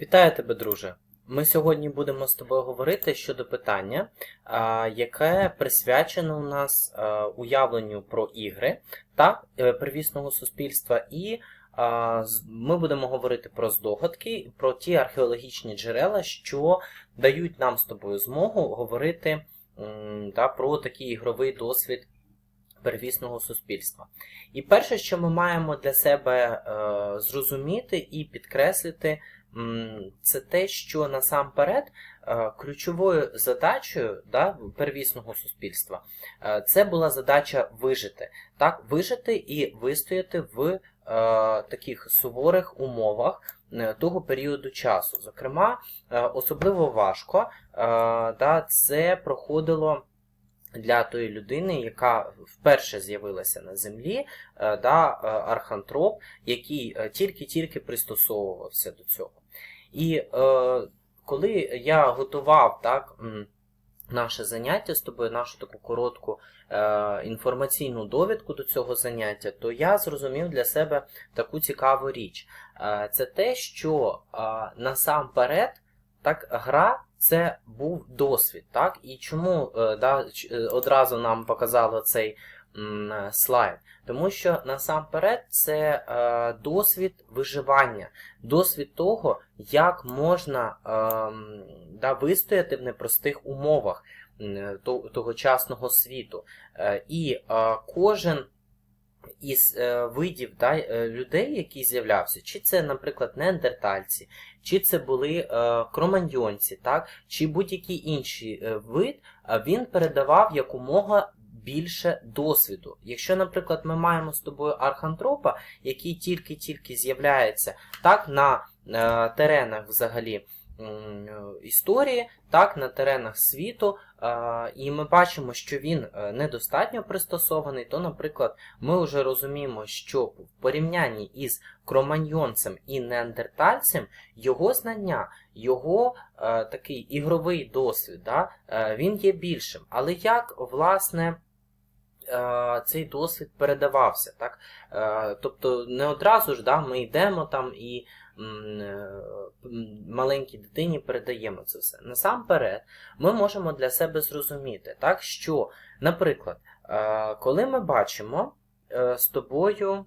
Вітаю тебе, друже! Ми сьогодні будемо з тобою говорити щодо питання, яке присвячено у нас уявленню про ігри та е, первісного суспільства, і ми будемо говорити про здогадки, про ті археологічні джерела, що дають нам з тобою змогу говорити та, про такий ігровий досвід первісного суспільства. І перше, що ми маємо для себе е, зрозуміти і підкреслити, це те, що насамперед е, ключовою задачею да, первісного суспільства е, це була задача вижити. Так, вижити і вистояти в е, таких суворих умовах е, того періоду часу. Зокрема, особливо важко да, це проходило. Для тої людини, яка вперше з'явилася на землі, е, да, е, архантроп, який е, тільки-тільки пристосовувався до цього. І е, коли я готував так, наше заняття з тобою, нашу таку коротку е, інформаційну довідку до цього заняття, то я зрозумів для себе таку цікаву річ. Е, це те, що е, насамперед так, гра це був досвід. Так? І чому е, да, е, одразу нам показало цей е, слайд? Тому що насамперед це досвід виживання, досвід того, як можна да, вистояти в непростих умовах тогочасного світу. І кожен із е, видів да, е, людей, які з'являвся, чи це, наприклад, неандертальці, чи це були е, кроманьйонці, так, чи будь-який інший е, вид, він передавав якомога більше досвіду. Якщо, наприклад, ми маємо з тобою архантропа, який тільки-тільки з'являється так, на е, теренах взагалі історії, так, на теренах світу, е, і ми бачимо, що він е, недостатньо пристосований, то, наприклад, ми вже розуміємо, що в порівнянні із кроманьйонцем і неандертальцем його знання, його е, такий ігровий досвід, да, е, він є більшим. Але як, власне, е, цей досвід передавався? Так? Е, тобто не одразу ж да, ми йдемо там і е, маленькій дитині передаємо це все. Насамперед, ми можемо для себе зрозуміти, так, що, наприклад, е, коли ми бачимо е, з тобою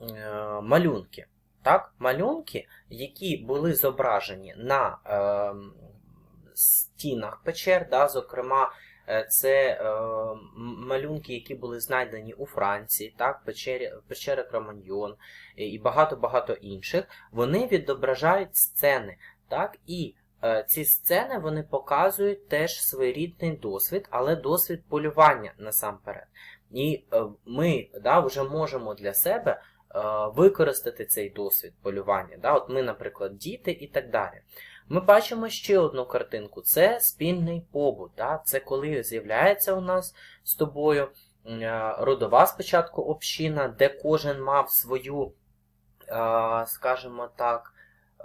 е, малюнки, так, малюнки, які були зображені на е, стінах печер, да, зокрема, е, це е, малюнки, які були знайдені у Франції, так, печері, печери Кроманьйон і- багато-багато інших, вони відображають сцени, так, і е, ці сцени вони показують теж своєрідний досвід, але досвід полювання насамперед. І е, ми да, вже можемо для себе е, використати цей досвід полювання. Да? От ми, наприклад, діти і так далі. Ми бачимо ще одну картинку: це спільний побут. Да? Це коли з'являється у нас з тобою е, родова спочатку община, де кожен мав свою, е, скажімо так, е,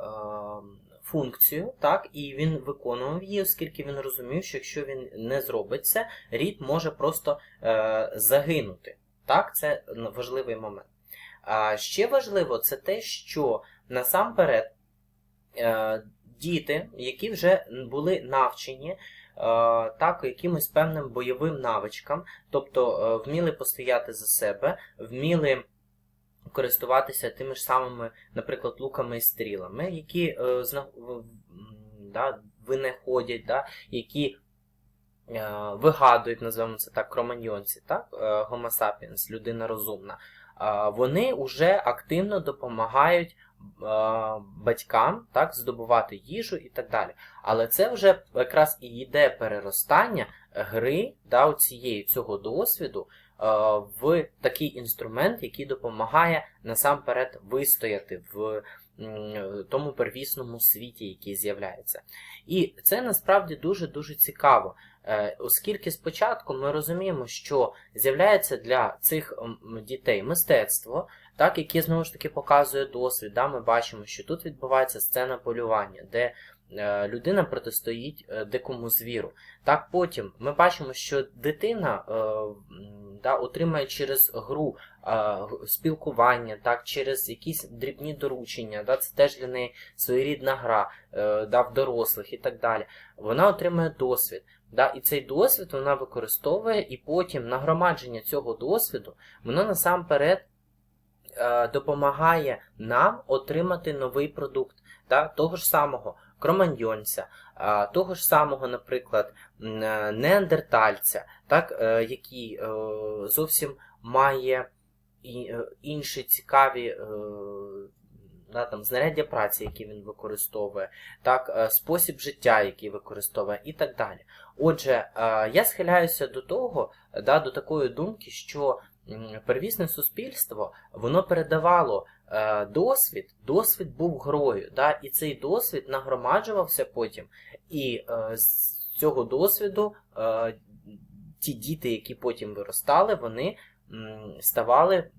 функцію, так, і він виконував її, оскільки він розумів, що якщо він не зробить це, рід може просто е, загинути. Так, це важливий момент. А ще важливо це те, що насамперед е, діти, які вже були навчені е, так, якимось певним бойовим навичкам, тобто е, вміли постояти за себе, вміли користуватися тими ж самими, наприклад, луками і стрілами, які да, винеходять, да, які вигадують, називаємо це так, кроманьйонці, так, Homo sapiens, людина розумна, вони вже активно допомагають батькам так, здобувати їжу і так далі. Але це вже якраз і йде переростання гри да, цієї цього досвіду в такий інструмент, який допомагає насамперед вистояти в тому первісному світі, який з'являється. І це насправді дуже-дуже цікаво, оскільки спочатку ми розуміємо, що з'являється для цих дітей мистецтво, так, яке знову ж таки показує досвід. Да, Ми бачимо, що тут відбувається сцена полювання, де е, людина протистоїть е, дикому звіру. Так потім ми бачимо, що дитина е, да, отримає через гру е, спілкування, так, через якісь дрібні доручення, да, це теж для неї своєрідна гра е, да, в дорослих і так далі. Вона отримує досвід. Да, і цей досвід вона використовує, і потім нагромадження цього досвіду, воно насамперед е, допомагає нам отримати новий продукт. Да, того ж самого кроманьйонця, того ж самого, наприклад, е, неандертальця, так, е, який е, зовсім має інші цікаві да, там, знаряддя праці, які він використовує, так, спосіб життя, який використовує, і так далі. Отже, я схиляюся до того, да, до такої думки, що первісне суспільство воно передавало е, досвід, досвід був грою, да, і цей досвід нагромаджувався потім, і е, з цього досвіду е, ті діти, які потім виростали, вони ставали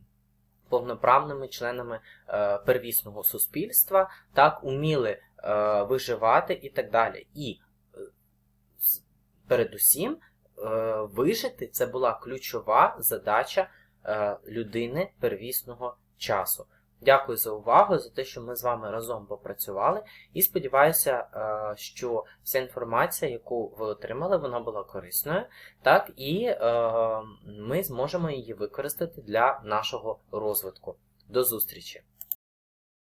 повноправними членами е, первісного суспільства, так, уміли е, виживати і так далі. І е, передусім вижити це була ключова задача е, людини первісного часу. Дякую за увагу, за те, що ми з вами разом попрацювали, і сподіваюся, е, що вся інформація, яку ви отримали, вона була корисною, так, і е, ми зможемо її використати для нашого розвитку. До зустрічі!